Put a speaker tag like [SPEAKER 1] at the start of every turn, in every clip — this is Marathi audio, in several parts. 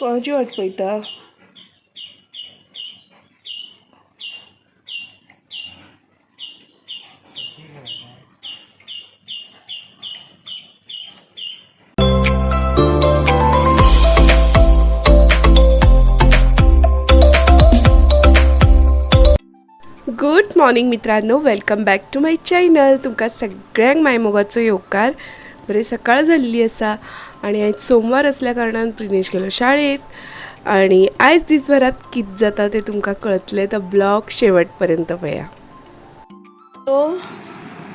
[SPEAKER 1] कोणाची वाट पळयता गुड मॉर्निंग मित्रांनो. Welcome back to my channel तुमकां सगळ्यांक माय मोगाचो येवकार. बरी सकाळ जाल्ली आसा. आनी आयज सोमवार असल्या कारणान प्रिनेश गेलो शाळेत. आनी आयज दिसभरात कित जाता तें तुमकां कळतलें तो ब्लॉग शेवट पर्यंत पळया सो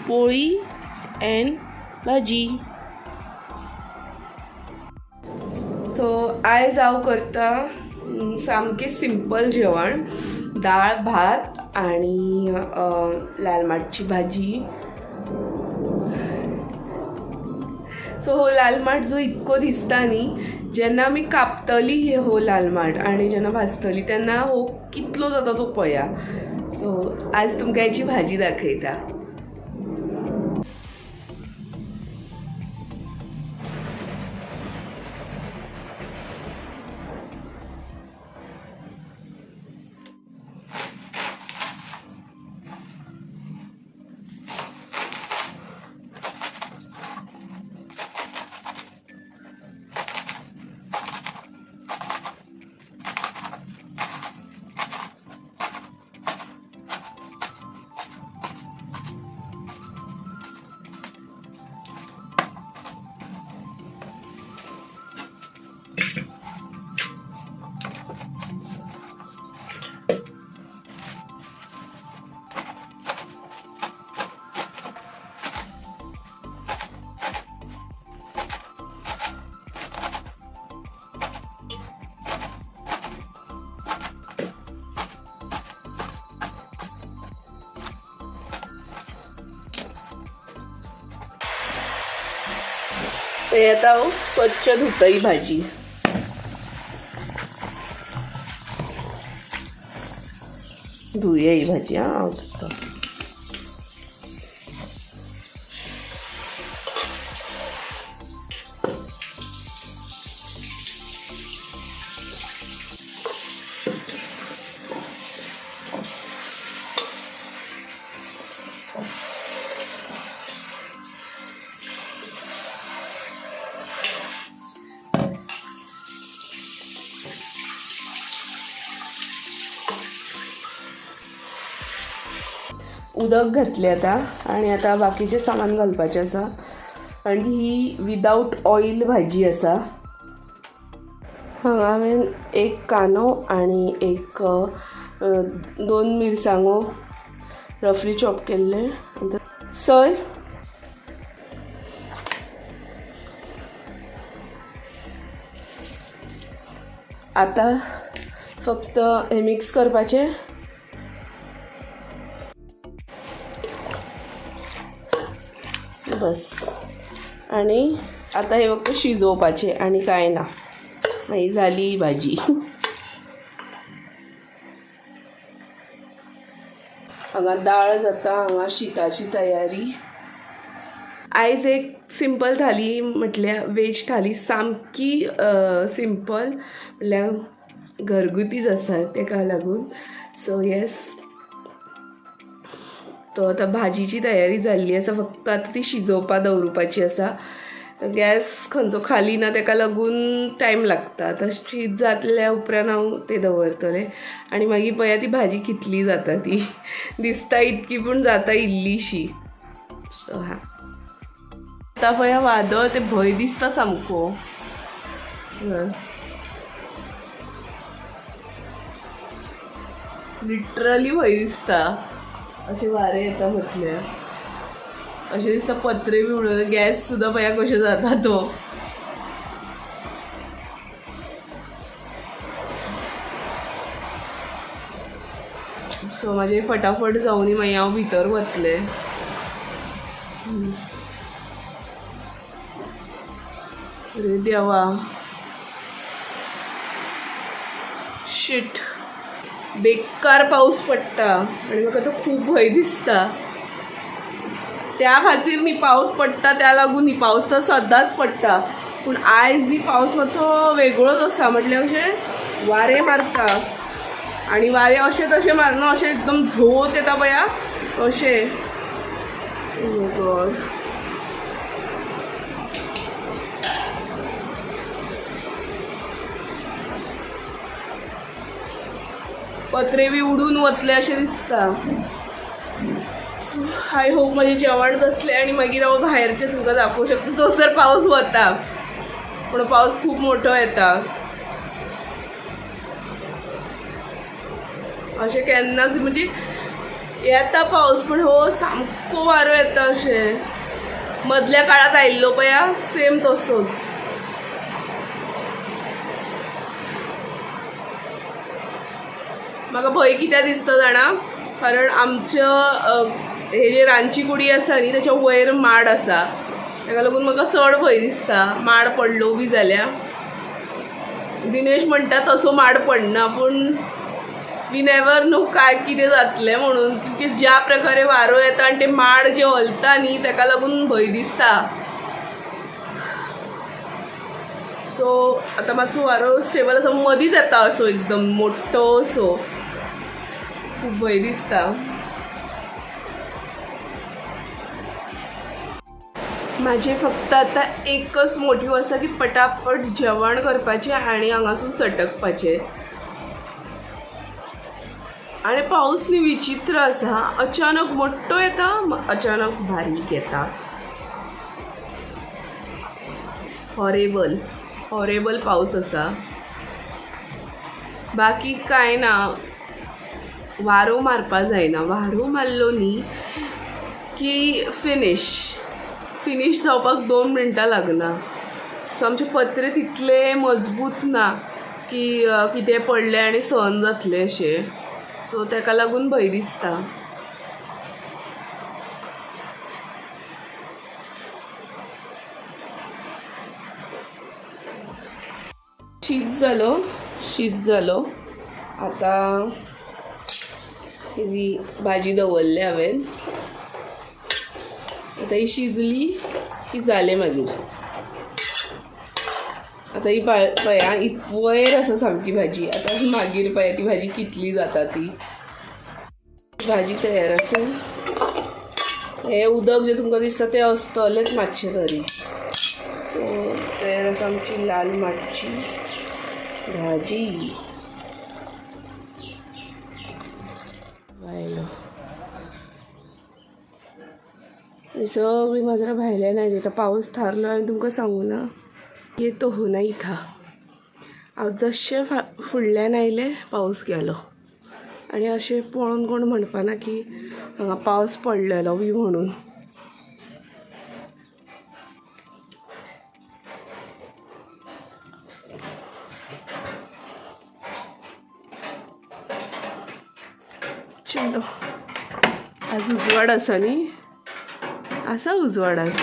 [SPEAKER 1] पोळी एंड भाजी. सो आयज हांव करता सामकें सिंपल जेवण दाळ भात आणि लाल माटची भाजी. सो हो लाल माट जो इतको दिसता न्ही जेन्ना आमी कापतली हे हो लाल माट आनी जेन्ना भाजतली तेन्ना हो कितलो जाता तो पया. सो आज तुमकां हेची भाजी दाखयता. हे आता हांव स्वच्छ धुता ही भाजी धुया ही भाजी उदक घातलें आतां आनी आतां बाकीचें सामान घालपाचें आसा आनी ही विदावट ऑयल भाजी आसा हांगा हांवें एक कांदो आनी एक दोन मिरसांगो रफली चॉप केल्ले सय आतां फक्त हे मिक्स करपाचें. बस. आणि आता हे फक्त शिजवपाचे आणि काय ना. नाही झाली भाजी. हांगा दाळ जाता हांगा शिताची तयारी. आयज एक सिंपल थाली म्हटल्यार वेज थाली सामकी सिंपल. म्हटल्यार घरगुतीच आसा तेका लागून. सो येस तो आतां भाजीची तयारी जाल्ली आसा फक्त आतां ती शिजोवपा दवरुपाची आसा गॅस खंयचो खाली ना तेका लागून टायम लागता. तर शीत जातल्या उपरांत हांव तें दवरतलें. आनी मागीर पया ती भाजी कितली जाता ती. दिसता इतकी पूण जाता इल्लीशी. सो हा. आतां पया वादळ तें भंय दिसता सामको. लिटरली भंय दिसता. अशें वारें येता म्हटल्यार अशें दिसता पत्रे बी उडोवन गॅस सुद्दां पया कशें जाता तो हो. सो माझे फटाफट जावनी मागीर हांव भितर वतलें देवा. शिट बेकार पाऊस पडटा आणि म्हाका तो खूब भंय दिसता. त्या खातीर न्ही पावस पडटा त्या लागून न्ही पावस तर सदांच पडटा पूण आयज बी पावस मातसो वेगळोच आसा. म्हटल्यार अशें वारें मारता. आनी वारें अशें तशें मारना अशें एकदम झोत येता पळया अशें. पत्रे बी उडून वतले अशें दिसता. आय होप म्हजें जेवण जातलें आनी मागीर हांव भायरचें तुमकां दाखोवंक शकता. थंयसर पावस वता. पूण पावस खूब मोठो येता. अशें केन्नाच म्हणजे येता पावस पूण हो सामको वारो येता अशें. मदल्या काळात आयिल्लो पया सेम तसोच. म्हाका भंय कित्याक दिसता जाणा? कारण आमचं हे जे रांदची कुडी आसा न्ही त्याच्या वयर माड आसा ताका लागून म्हाका चड भंय दिसता. माड पडलो बी जाल्या दिनेश म्हणटा तसो माड पडना पूण वी नेवर नो काय कितें जातलें म्हणून. की ज्या प्रकारे वारो येता आनी ते माड जे हलता न्ही ताका लागून भंय दिसता. सो आतां मातसो वारो स्टेबल आसा मदींच येता असो एकदम मोठो असो. खूब भंय दिसता. माझे फक्त आता एकच मोटीव आसा की पटापट जेवण करपाचें आनी हांगासून चटकपाचें. आणि पाऊस न्ही विचित्र आसा अचानक मोठो येता अचानक बारीक येता. हॉरेबल हॉरेबल पाऊस आसा बाकी कांय ना वारो मारपा जायना. वारो मारलो न्ही की फिनीश फिनीश जावपाक दोन मिनटां लागना. सो आमचे पत्रे तितले मजबूत ना की कितें पडलें आनी सहन जातलें अशें. सो ताका लागून भंय दिसता. शीत जालो शीत जालो आतां जी भाजी दवरली हांवें आतां ही शिजली की जालें मागीर आतां ही पा पळया वयर आसा सामकी भाजी. आतां मागीर पळया ती भाजी कितली जाता ती? भाजी तयार आसा हें उदक जें तुमकां दिसता तें असतलेंच मातशें तरी. सो तयार आसा आमची लाल मातशी भाजी. ही सगळी माजरां भायल्या नाही आतां पावस थारलो हांवें तुमकां सांगू ना येतो हो ना इथं. हांव जशें फा फुडल्यान आयलें पावस गेलो. आनी अशें पळोवन कोण म्हणपाना की हांगा पावस पडलेलो बी म्हणून. चलो. आज उजवाड आसा न्ही आसा उजवाड आज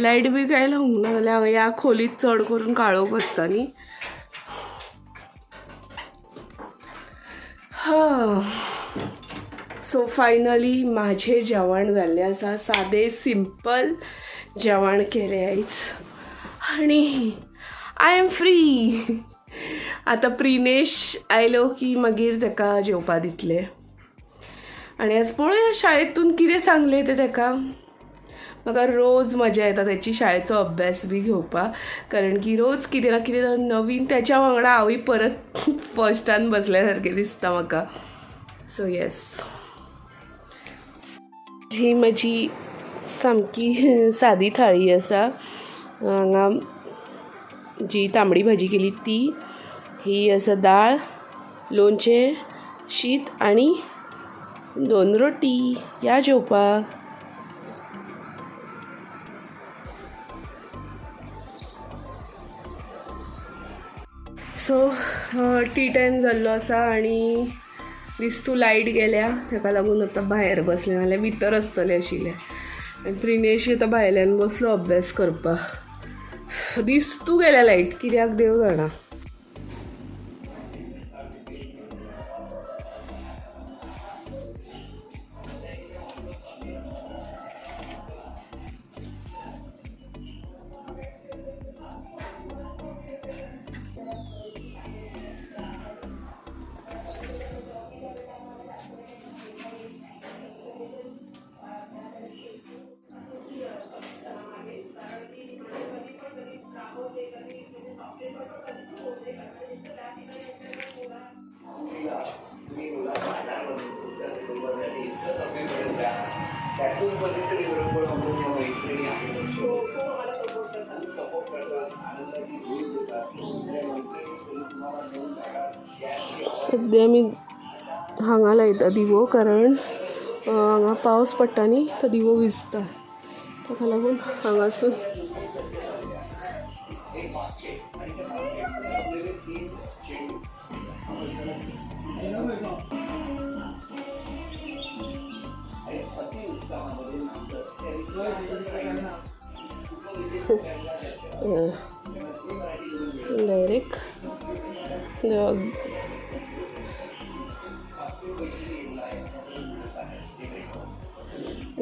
[SPEAKER 1] लायट बी काय लावंक ना जाल्यार हांगा ह्या खोलीत चड करून काळोख आसता न्ही हा. सो फायनली माझे जेवण जाल्लें आसा सादें सिंपल जेवण केलें आयज आनी आय एम फ्री आतां प्रिनेश आयलो की मागीर ताका जेवपा दितले. आनी आज पळोवया शाळेतून कितें सांगलें तें ताका म्हाका रोज मजा येता त्याची शाळेचो अभ्यास बी घेवपाक कारण की रोज कितें ना कितें नवीन त्याच्या वांगडा हांवूय परत फस्टान बसल्या दिसता म्हाका सो येस ही म्हजी सामकी सादी थाळी आसा हांगा जी तांबडी भाजी केली ती ही आसा दाळ लोणचें शीत आनी दोन रोटी. या जेवपाक सो टी टायम जाल्लो आसा आनी दिसतू लायट गेल्या. ताका लागून आतां भायर बसलें. नाल्यार भितर आसतलें आशिल्लें आनी प्रिनेश आतां भायल्यान बसलो अभ्यास करपाक दिसतू गेल्या लायट कित्याक देव जाणा. त्यातून कोणीतरी सध्या मी हांगा लायता दिवो कारण हांगा पावस पडटा न्ही तो दिवो विजता. ताका लागून हांगासून डायरेक्ट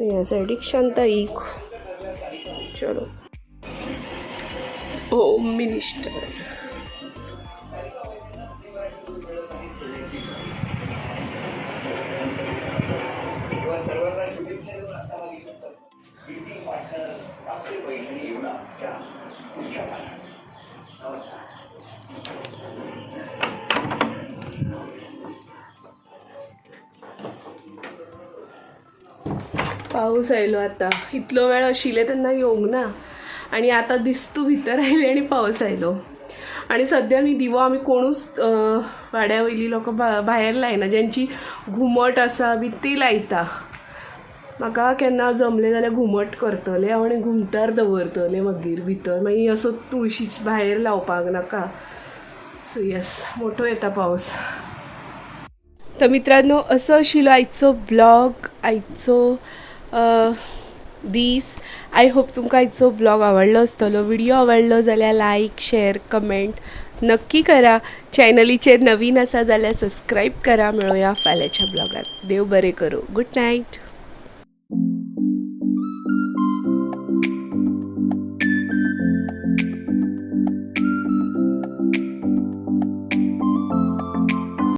[SPEAKER 1] या सायडीक शांता एक चलो होम मिनिस्टर पाऊस आयलो आता. इतलो वेळ आशिल्ले तेन्ना येवंक ना. आनी आतां दिसतू भितर आयली आनी पावस आयलो. आनी सद्या न्ही दिवो आमी कोणूच वाड्या वयली लोक भायर लायना. ज्यांची घुमट आसा बी ती लायता. म्हाका केन्ना जमलें जाल्यार घुमट करतलें आनी घुमटार दवरतलें मागीर भितर. मागीर असो तुळशी भायर लावपाक नाका. सो येस मोठो येता पावस तर मित्रांनो असं आशिल्लो आयचो ब्लॉग आयचो दीस. आय होप तुमकां आयचो ब्लॉग आवडलो आसतलो व्हिडिओ आवडलो जाल्यार लायक शेअर कमेंट नक्की करा. चॅनलीचेर नवीन आसा जाल्यार सबस्क्राईब करा. मेळोया फाल्यांच्या ब्लॉगात. देव बरें करूं. Good night